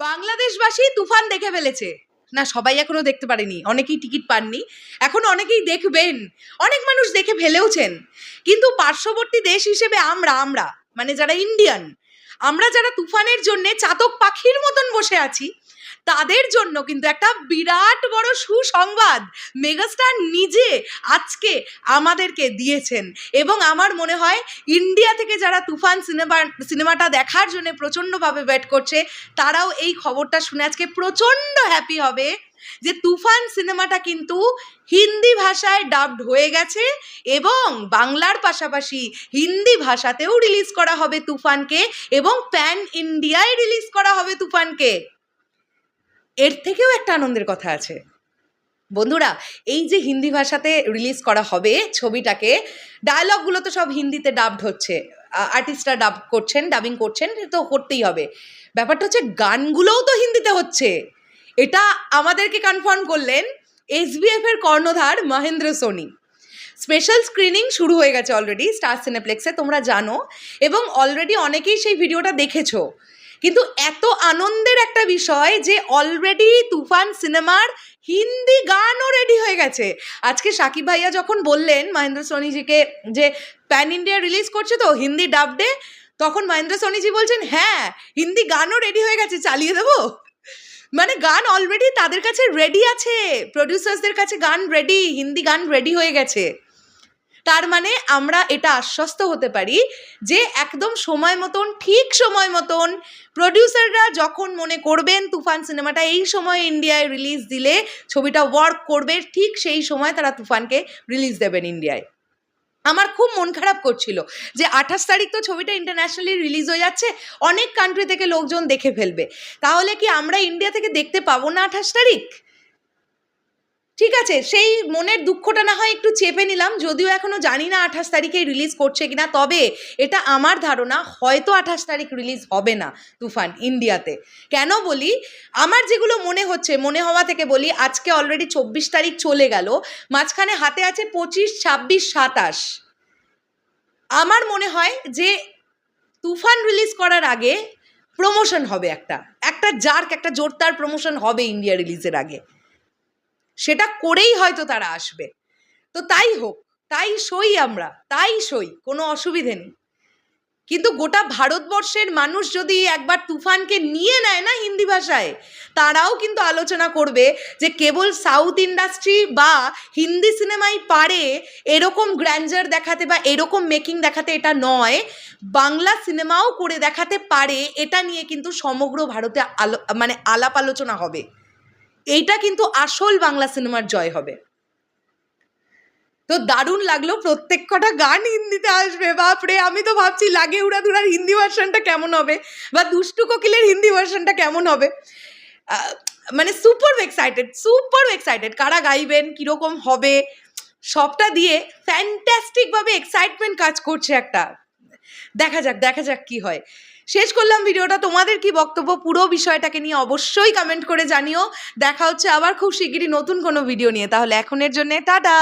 বাংলাদেশবাসী তুফান দেখে ফেলেছে। না, সবাই এখনও দেখতে পারেনি। অনেকেই টিকিট পাননি। এখন অনেকেই দেখবেন। অনেক মানুষ দেখে ফেলেওছেন। কিন্তু পার্শ্ববর্তী দেশ হিসেবে আমরা আমরা মানে যারা ইন্ডিয়ান আমরা যারা তুফানের জন্যে চাতক পাখির মতন বসে আছি তাদের জন্য কিন্তু একটা বিরাট বড় সুসংবাদ মেগাস্টার নিজে আজকে আমাদেরকে দিয়েছেন। এবং আমার মনে হয় ইন্ডিয়া থেকে যারা তুফান সিনেমা সিনেমাটা দেখার জন্য প্রচণ্ডভাবে ওয়েট করছে, তারাও এই খবরটা শুনে আজকে প্রচণ্ড হ্যাপি হবে যে তুফান সিনেমাটা কিন্তু হিন্দি ভাষায় ডাবড হয়ে গেছে এবং বাংলার পাশাপাশি হিন্দি ভাষাতেও রিলিজ করা হবে তুফানকে এবং প্যান ইন্ডিয়ায় রিলিজ করা হবে তুফানকে। এর থেকেও একটা আনন্দের কথা আছে। বন্ধুরা, এই যে হিন্দি ভাষাতে রিলিজ করা হবে ছবিটাকে ডায়লগগুলো তো সব হিন্দিতে ডাবড হচ্ছে। আর্টিস্টরা ডাব করছেন ডাবিং করছেন তো করতেই হবে। ব্যাপারটা হচ্ছে গানগুলোও তো হিন্দিতে হচ্ছে। এটা আমাদেরকে কনফার্ম করলেন এসবিএফ এর কর্ণধার মহেন্দ্র সোনি। স্পেশাল স্ক্রিনিং শুরু হয়ে গেছে অলরেডি স্টার সিনেপ্লেক্সে তোমরা জানো। এবং অলরেডি অনেকেই সেই ভিডিওটা দেখেছ। কিন্তু এত আনন্দের একটা বিষয় যে অলরেডি তুফান সিনেমার হিন্দি গানও রেডি হয়ে গেছে। আজকে সাকিব ভাইয়া যখন বললেন মহেন্দ্র সোনিজিকে যে প্যান ইন্ডিয়া রিলিজ করছে তো হিন্দি ডাবডে তখন মহেন্দ্র সোনিজি বলছেন হ্যাঁ হিন্দি গানও রেডি হয়ে গেছে, চালিয়ে দেবো। মানে গান অলরেডি তাদের কাছে রেডি আছে প্রডিউসার্সদের কাছে গান রেডি হিন্দি গান রেডি হয়ে গেছে। তার মানে আমরা এটা আশ্বস্ত হতে পারি যে একদম সময় মতন, ঠিক সময় মতন প্রডিউসাররা যখন মনে করবেন তুফান সিনেমাটা এই সময় ইন্ডিয়ায় রিলিজ দিলে, ছবিটা ওয়ার্ক করবে, ঠিক সেই সময় তারা তুফানকে রিলিজ দেবেন ইন্ডিয়ায় আমার খুব মন খারাপ করছিল যে আঠাশ তারিখ তো ছবিটা ইন্টারন্যাশনালি রিলিজ হয়ে যাচ্ছে, অনেক কান্ট্রি থেকে লোকজন দেখে ফেলবে। তাহলে কি আমরা ইন্ডিয়া থেকে দেখতে পাবো না আঠাশ তারিখ? ঠিক আছে, সেই মনের দুঃখটা না হয় একটু চেপে নিলাম, যদিও এখনও জানি না আঠাশ তারিখে রিলিজ করছে কিনা, তবে এটা আমার ধারণা, হয়তো আঠাশ তারিখ রিলিজ হবে না তুফান ইন্ডিয়াতে। কেন বলি? আমার যেগুলো মনে হচ্ছে, মনে হওয়া থেকে বলি, আজকে অলরেডি চব্বিশ তারিখ চলে গেল, মাঝখানে হাতে আছে পঁচিশ, ছাব্বিশ, সাতাশ। আমার মনে হয় যে তুফান রিলিজ করার আগে প্রমোশন হবে একটা একটা জার্ক, একটা জোরদার প্রমোশন হবে ইন্ডিয়া রিলিজের আগে। সেটা করেই হয়তো তারা আসবে। তো তাই হোক, তাই সই আমরা, তাই সই, কোনো অসুবিধে নেই। কিন্তু গোটা ভারতবর্ষের মানুষ যদি একবার তুফানকে নিয়ে নেয় না হিন্দি ভাষায়, তারাও কিন্তু আলোচনা করবে যে কেবল সাউথ ইন্ডাস্ট্রি বা হিন্দি সিনেমাই পারে এরকম গ্র্যান্ডার দেখাতে বা এরকম মেকিং দেখাতে এটা নয়, বাংলা সিনেমাও করে দেখাতে পারে, এটা নিয়ে কিন্তু সমগ্র ভারতে আলো মানে আলাপ আলোচনা হবে। এইটা কিন্তু আসল বাংলা সিনেমার জয় হবে। তো দারুণ লাগল, প্রত্যেক কটা গান হিন্দিতে আসবে। বাপরে, আমি তো ভাবছি লাগে উড়াধুরার হিন্দি ভার্সনটা কেমন হবে বা দুষ্টু কোকিলের হিন্দি ভার্সনটা কেমন হবে। মানে সুপার এক্সাইটেড সুপার এক্সাইটেড। কারা গাইবেন, কীরকম হবে, সবটা দিয়ে ফ্যান্টাস্টিকভাবে এক্সাইটমেন্ট কাজ করছে একটা। দেখা যাক দেখা যাক কি হয়। শেষ করলাম ভিডিওটা। তোমাদের কি বক্তব্য? পুরো বিষয়টাকে নিয়ে অবশ্যই কমেন্ট করে জানিও। দেখা হচ্ছে আবার খুব শিগগিরই নতুন কোনো ভিডিও নিয়ে। তাহলে এখনের জন্যে টাটা!